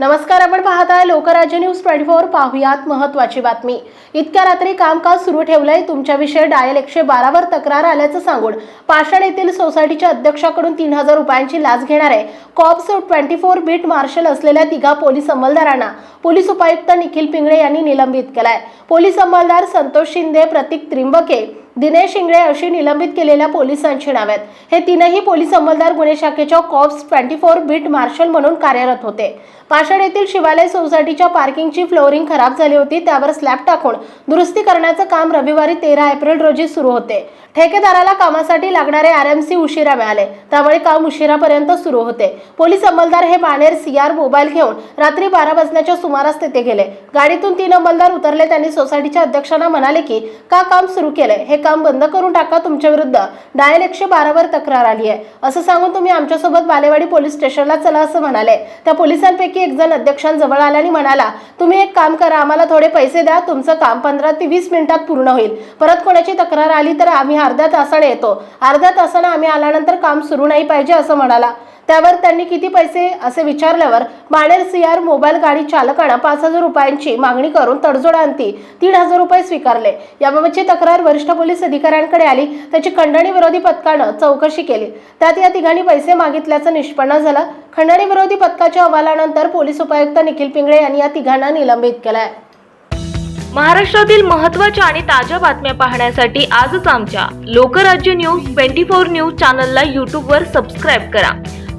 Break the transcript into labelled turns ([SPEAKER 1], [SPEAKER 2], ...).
[SPEAKER 1] नमस्कार आपण पाहत आहे लोकराज्य न्यूज ट्वेंटी फोर पाहुयात महत्वाची बातमी. इतक्या रात्री कामकाज सुरू ठेवलंय तुमच्याविषयी डायल एकशे बारावर तक्रार आल्याचं सांगून पाषाण येथील सोसायटीच्या अध्यक्षाकडून तीन हजार रुपयांची लाच घेणारे cops twenty four beat marshal असलेल्या तिघा पोलीस अंमलदारांना पोलीस उपायुक्त निखिल पिंगळे यांनी निलंबित केलाय. पोलीस अंमलदार संतोष शिंदे प्रतीक त्रिंबके दिनेश इंगळे अशी निलंबित केलेल्या पोलिसांची नावे आहेत हे तीनही पोलीस अंमलदार गुन्हे शाखेच्या cops twenty four beat marshal म्हणून कार्यरत होते. पाषाण येथील शिवालय सोसायटीच्या पार्किंगची फ्लोरिंग खराब झाली होती त्यावर स्लॅब टाकून दुरुस्ती करण्याचं काम रविवारी तेरा एप्रिल रोजी सुरू होते. ठेकेदाराला कामासाठी लागणारे आर एम सी उशिरा मिळाले त्यामुळे काम उशिरापर्यंत सुरू होते. पोलीस अंमलदार हे बाणेर सीआर मोबाईल घेऊन रात्री बारा वाजण्याच्या सुमारास तेथे गेले. गाडीतून तीन अंमलदार उतरले त्यांनी सोसायटीच्या अध्यक्षांना म्हणाले की का काम सुरू केलंय? हे काम बंद करून टाका तुमच्या विरुद्ध. डायल एकशे बारावर तक्रार आली आहे. असं सांगून तुम्ही आमच्यासोबत बालेवाडी पोलीस स्टेशनला चला असं म्हणाले. त्या पोलिसांपैकी एक जण अध्यक्षांजवळ आला आणि म्हणाला तुम्ही एक काम करा आम्हाला थोडे पैसे द्या तुमचं काम पंधरा ते वीस मिनिटात पूर्ण होईल. परत कोणाची तक्रार आली तर आम्ही अर्ध्या तासाने येतो. अर्ध्या तासानं आम्ही आल्यानंतर काम सुरू नाही पाहिजे असं म्हणाला. त्यावर त्यांनी किती पैसे असे विचारल्यावर बाणेर सीआर मोबाईल गाडी चालकानं पाच हजार रुपयांची मागणी करून तडजोडांती तीन हजार रुपये स्वीकारले. याबाबतची तक्रार वरिष्ठ पोलीस अधिकाऱ्यांकडे आली. त्याची खंडणी विरोधी पथकानं चौकशी केली. त्यात या तिघांनी पैसे मागितल्याचं निष्पन्न झालं. खंडणी विरोधी पथकाच्या अहवालानंतर पोलीस उपायुक्त निखिल पिंगळे यांनी या तिघांना निलंबित केलंय.
[SPEAKER 2] महाराष्ट्रातील महत्त्वाच्या आणि ताज्या बातम्या पाहण्यासाठी आजच आमच्या Lokrajya news twenty four news चॅनलला यूट्यूबवर सबस्क्राईब करा.